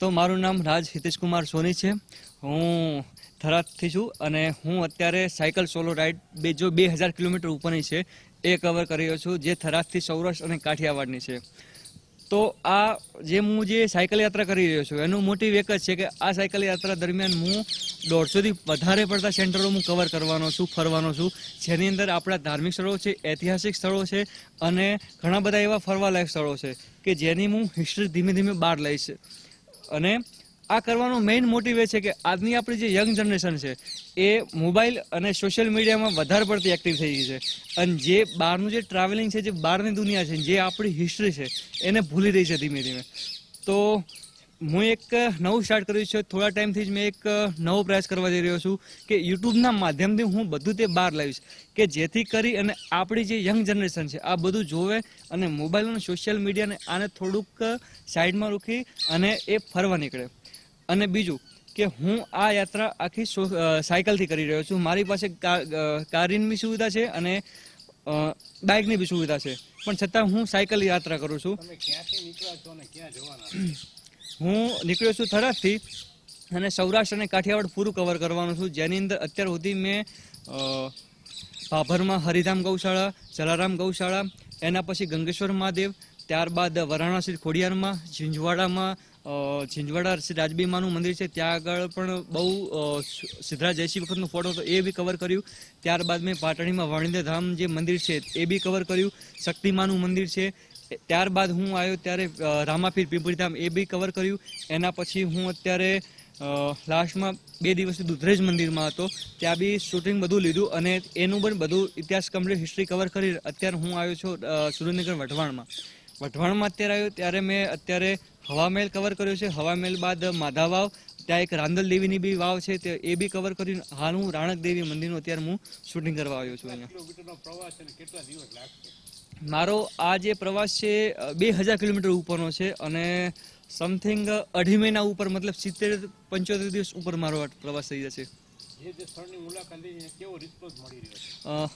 તો મારું નામ રાજ હિતેશકુમાર સોની છે. હું થરાદથી છું અને હું અત્યારે સાયકલ સોલો રાઇડ બે, જો બે હજાર કિલોમીટર ઉપરની છે, એ કવર કરી રહ્યો છું, જે થરાદથી સૌરાષ્ટ્ર અને કાઠિયાવાડની છે. તો આ જે હું જે સાયકલ યાત્રા કરી રહ્યો છું, એનું મોટિવ એક જ છે કે આ સાયકલ યાત્રા દરમિયાન હું દોઢસોથી વધારે પડતા સેન્ટરો હું કવર કરવાનો છું, ફરવાનો છું. જેની અંદર આપણા ધાર્મિક સ્થળો છે, ઐતિહાસિક સ્થળો છે અને ઘણા બધા એવા ફરવાલાયક સ્થળો છે કે જેની હું હિસ્ટ્રી ધીમે ધીમે બહાર લઈશ. અને આ કરવાનો મેઇન મોટિવ એ છે કે આજની આપણી જે યંગ જનરેશન છે, એ મોબાઈલ અને સોશિયલ મીડિયામાં વધારે પડતી એક્ટિવ થઈ ગઈ છે. અને જે બહારનું જે ટ્રાવેલિંગ છે, જે બહારની દુનિયા છે, જે આપણી હિસ્ટ્રી છે, એને ભૂલી રહી છે ધીમે ધીમે. તો હું એક નવું સ્ટાર્ટ કર્યું છે. થોડા ટાઈમથી જ મેં એક નવો પ્રયાસ કરવા જઈ રહ્યો છું કે યુટ્યુબના માધ્યમથી હું બધું તે બહાર લાવીશ. કે જેથી કરી અને આપણી જે યંગ જનરેશન છે આ બધું જોવે અને મોબાઈલ અને સોશિયલ મીડિયાને આને થોડુંક સાઈડમાં રૂકી અને એ ફરવા નીકળે. અને બીજું કે હું આ યાત્રા આખી સાયકલથી કરી રહ્યો છું. મારી પાસે કા- અ, સુવિધા છે અને બાઇકની બી સુવિધા છે. પણ છતાં હું સાયકલ યાત્રા કરું છું? હું નીકળ્યો છું થરાદથી અને સૌરાષ્ટ્ર અને કાઠિયાવાડ પૂરું કવર કરવાનું છું. જેની અંદર અત્યાર સુધી મેં ભાભરમાં હરિધામ ગૌશાળા, જલારામ ગૌશાળા, એના પછી ગંગેશ્વર મહાદેવ, ત્યારબાદ વારાણસી ખોડિયારમાં, ઝીંઝવાડામાં ઝીંઝવાડા શ્રી રાજબીમાનું મંદિર છે. ત્યાં આગળ પણ બહુ સિદ્ધરાજ જયસિંહ વખતનો ફોટો હતો, એ બી કવર કર્યું. ત્યારબાદ મેં પાટણીમાં વાણિંદ્ય ધામ જે મંદિર છે, એ બી કવર કર્યું. શક્તિમાનું મંદિર છે. ત્યારબાદ હું આવ્યો ત્યારે રામાપીર પીપળીધામ એ બી કવર કર્યું. એના પછી હું અત્યારે લાસ્ટમાં બે દિવસથી દુધરેજ મંદિરમાં હતો. ત્યાં બી શૂટિંગ બધું લીધું અને એનું પણ બધું ઇતિહાસ કમ્પ્લીટ હિસ્ટ્રી કવર કરી અત્યારે હું આવ્યો છું સુરેન્દ્રનગર વઢવાણમાં. વઢવાણમાં અત્યારે આવ્યો ત્યારે મેં અત્યારે હવામહેલ કવર કર્યો છે. હવામહેલ બાદ માધા વાવ ત્યાં એક રાંદલ દેવીની બી વાવ છે તે એ બી કવર કર્યું હાલ હું રાણક દેવી મંદિરનું અત્યારે હું શૂટિંગ કરવા આવ્યો છું અહીંયા. મારો આ જે પ્રવાસ છે બે હજાર કિલોમીટર ઉપરનો છે અને સમથિંગ અઢી મહિના ઉપર મતલબ સિત્તેર પંચોતેર દિવસ ઉપર મારો આ પ્રવાસ થઈ જશે. છે, છે?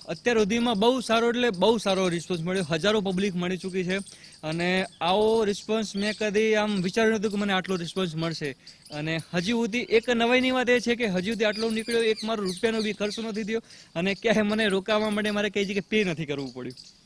અત્યાર સુધીમાં બહુ સારો એટલે બહુ સારો રિસ્પોન્સ મળ્યો. હજારો પબ્લિક મળી ચૂકી છે અને આવો રિસ્પોન્સ મેં કદી આમ વિચાર્યું નહોતું કે મને આટલો રિસ્પોન્સ મળશે. અને હજી સુધી એક નવાઈની વાત એ છે કે હજી સુધી આટલો નીકળ્યો એક મારો રૂપિયાનો બી ખર્ચો નથી થયો અને ક્યાંય મને રોકાવા માટે મારે કઈ જગ્યાએ પે નથી કરવું પડ્યું.